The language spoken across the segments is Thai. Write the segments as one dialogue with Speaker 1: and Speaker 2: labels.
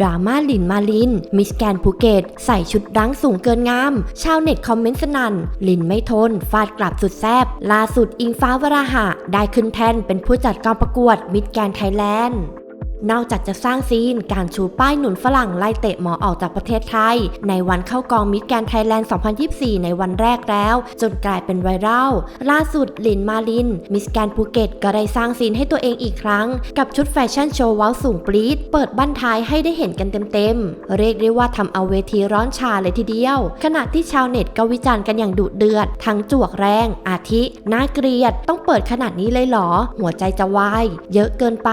Speaker 1: ดราม่าหลินมาลิน มิสแกนภูเก็ตใส่ชุดรั้งสูงเกินงาม ชาวเน็ตคอมเมนต์สนั่นหลินไม่ทน ฟาดกลับสุดแซบล่าสุดอิงฟ้าวราหะ ได้ขึ้นแท่นเป็นผู้จัดการประกวดมิสแกนไทยแลนด์ นอกจากจะสร้างซีนการชูป้ายหนุนฝรั่งไล่เตะหมอออกจากประเทศไทย ในวันเข้ากองมิสแกนไทยแลนด์ 2024 ในวันแรกแล้ว จนกลายเป็นไวรัลล่าสุดลินมาลิน มิสแกนภูเก็ตก็ได้สร้างซีนให้ตัวเองอีกครั้ง กับชุดแฟชั่นโชว์ว้าวสูงปรี๊ดเปิดบั้นท้ายให้ได้เห็นกันเต็มๆ เรียกได้ว่าทำเอาเวทีร้อนชาเลยทีเดียว ขณะที่ชาวเน็ตก็วิจารณ์กันอย่างดุเดือด ทั้งจวกแรง อาทิน่าเกลียด ต้องเปิดขนาดนี้เลยเหรอ หัวใจจะวายเยอะเกินไป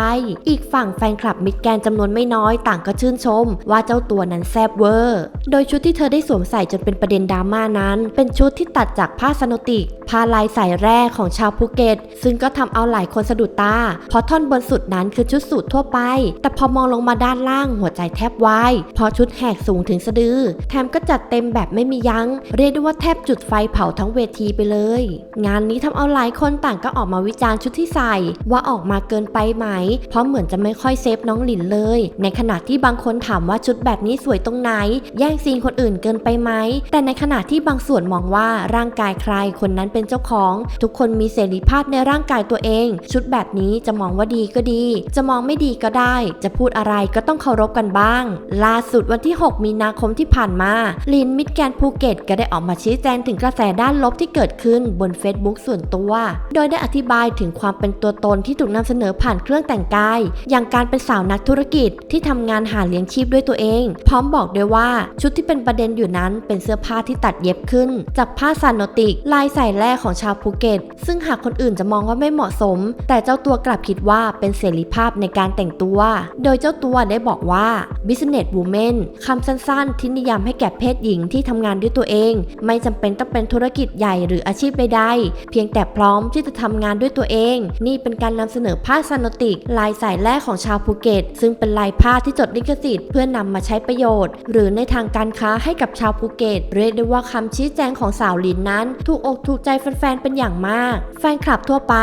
Speaker 1: อีกฝั่งแฟนคลับมิดแกนจำนวนไม่น้อยต่างก็ชื่นชม ว่าเจ้าตัวนั้นแซบเวอร์ โดยชุดที่เธอได้สวมใส่จนเป็นประเด็นดราม่านั้น เป็นชุดที่ตัดจากผ้าสโนติก ผ้าลายสายแร่ของชาวภูเก็ต ซึ่งก็ทำเอาหลายคนสะดุดตา เพราะท่อนบนสุดนั้นคือชุดสูททั่วไป แต่พอมองลงมาด้านล่างหัวใจแทบวาย เพราะชุดแหกสูงถึงสะดือ แถมก็จัดเต็มแบบไม่มียัง้ง เรียกได้ว่าแทบจุดไฟเผาทั้งเวทีไปเลย งานนี้ทำเอาหลายคนต่างก็ออกมาวิจารณ์ชุดที่ใส่ ว่าออกมาเกินไปไหม เพราะเหมือนจะไม่ค่อยเซฟน้องหลินเลย ในขณะที่บางคนถามว่าชุดแบบนี้สวยตรงไหน แย่งซีนคนอื่นเกินไปไหม แต่ในขณะที่บางส่วนมองว่าร่างกายใครคนนั้นเป็นเจ้าของ ทุกคนมีเสรีภาพในร่างกายตัวเอง ชุดแบบนี้จะมองว่าดีก็ดี จะมองไม่ดีก็ได้ จะพูดอะไรก็ต้องเคารพกันบ้าง ล่าสุดวันที่ 6 มีนาคมที่ผ่านมาลินมิดแกนภูเก็ตก็ได้ออกมาชี้แจงถึงกระแสด้านลบที่เกิดขึ้นบน Facebook ส่วนตัว โดยได้อธิบายถึงความเป็นตัวตนที่ถูกนำเสนอผ่านเครื่องแต่งกาย อย่างการเป็นสาวนักธุรกิจที่ทำงานหาเลี้ยงชีพด้วยตัวเอง พร้อมบอกด้วยว่าชุดที่เป็นประเด็นอยู่นั้นเป็นเสื้อผ้าที่ตัดเย็บขึ้น จากผ้าซานโนติกลายใส่แลร่ของชาวภูเก็ต ซึ่งหากคนอื่นจะมองว่าไม่เหมาะสม แต่เจ้าตัวกลับคิดว่าเป็นเสรีภาพในการแต่งตัว โดยเจ้าตัวได้บอกว่า business woman คำสั้นๆ ที่นิยามให้แก่เพศหญิงที่ทำงานด้วยตัวเอง ไม่จำเป็นต้องเป็นธุรกิจใหญ่หรืออาชีพใดๆ เพียงแต่พร้อมที่จะทำงานด้วยตัวเอง นี่เป็นการนำเสนอผ้าซานติก ลายสายแร่ของชาวภูเก็ต ซึ่งเป็นลายผ้าที่จดลิขสิทธิ์เพื่อนำมาใช้ประโยชน์ หรือในทางการค้าให้กับชาวภูเก็ต เรียกได้ว่าคำชี้แจงของสาวลินนั้น ถูกอกถูกใจแฟนๆ เป็นอย่างมาก แฟนคลับทั่วไป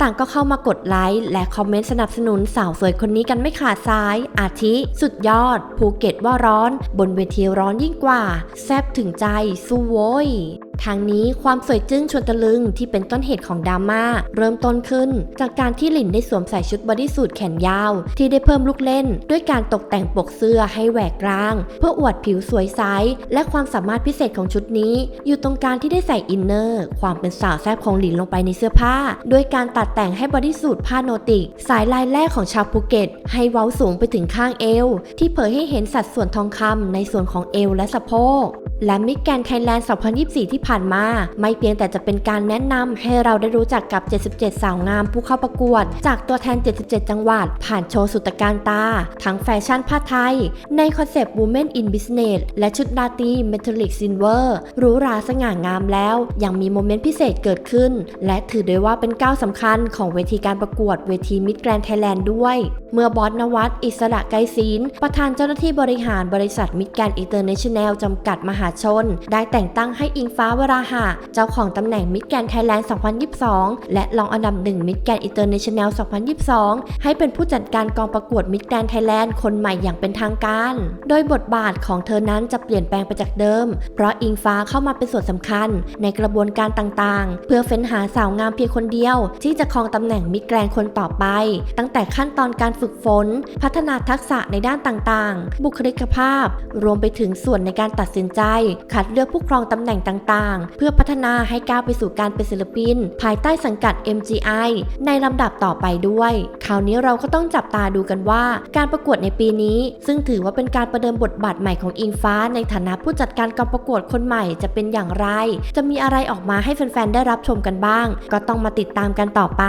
Speaker 1: ต่างก็เข้ามากดไลค์และคอมเมนต์สนับสนุนสาวสวยคนนี้กันไม่ขาดสาย อาทิ สุดยอด ภูเก็ตว่าร้อน บนเวทีร้อนยิ่งกว่า แซบถึงใจสู้โว้ย ทางนี้ความสวยจึ้งชวนตะลึงที่เป็นต้นเหตุของดราม่าเริ่มต้นขึ้น จากการที่หลินได้สวมใส่ชุดบอดี้สูทแขนยาว ที่ได้เพิ่มลูกเล่น ด้วยการตกแต่งปกเสื้อให้แหวกกลาง เพื่ออวดผิวสวยใสและความสามารถพิเศษของชุดนี้ อยู่ตรงการที่ได้ใส่อินเนอร์ ความเป็นสาวแซ่บของหลินลงไปในเสื้อผ้า ด้วยการตัดแต่งให้บอดี้สูทผ้าโนติก สายลายแรกของชาวภูเก็ต ให้เว้าสูงไปถึงข้างเอว ที่เผยให้เห็นสัดส่วนทองคำในส่วนของเอวและสะโพก และมิกแกนไทยแลนด์ 2024 ที่ผ่านมา ไม่เพียงแต่จะเป็นการแนะนำให้เราได้รู้จักกับ 77 สาวงามผู้เข้าประกวด จากตัวแทน 77 จังหวัด ผ่านโชว์สุดตการตา ทั้งแฟชั่นผ้าไทย ในคอนเซปต์ Women in Business และชุดราตรี Metallic Silver หรูหราสง่างามแล้ว ยังมีโมเมนต์พิเศษเกิดขึ้น และถือได้ว่าเป็นก้าวสำคัญของเวทีการประกวดเวทีมิดแกรนไทยแลนด์ด้วยเมื่อบอสนวัตอิสระไกรศิลป์ประธานเจ้าหน้าที่บริหารบริษัทมิดแกรนอินเตอร์เนชั่นแนลจำกัดมหาชน ได้แต่งตั้งให้อิงฟ้าวราหะ เจ้าของตำแหน่งมิดแกนไทยแลนด์ 2022 และรองอันดับหนึ่งมิดแกนอินเตอร์เนชั่นแนล 2022 ให้เป็นผู้จัดการกองประกวดมิดแกนไทยแลนด์คนใหม่อย่างเป็นทางการ โดยบทบาทของเธอนั้นจะเปลี่ยนแปลงไปจากเดิม เพราะอิงฟ้าเข้ามาเป็นส่วนสำคัญ ในกระบวนการต่างๆ เพื่อเฟ้นหาสาวงามเพียงคนเดียว ที่จะครองตำแหน่งมิดแกรนคนต่อไป ตั้งแต่ขั้นตอนการฝึกฝน พัฒนาทักษะในด้านต่างๆ บุคลิกภาพ รวมไปถึงส่วนในการตัดสินใจคัดเลือกผู้ครองตำแหน่งต่างๆ เพื่อพัฒนาให้ก้าวไปสู่การเป็นศิลปิน ภายใต้สังกัด MGI ในลำดับต่อไปด้วย คราวนี้เราก็ต้องจับตาดูกันว่า การประกวดในปีนี้ ซึ่งถือว่าเป็นการประเดิมบทบาทใหม่ของอิงฟ้า ในฐานะผู้จัดการกองประกวดคนใหม่จะเป็นอย่างไร จะมีอะไรออกมาให้แฟนๆได้รับชมกันบ้าง ก็ต้องมาติดตามกันต่อไป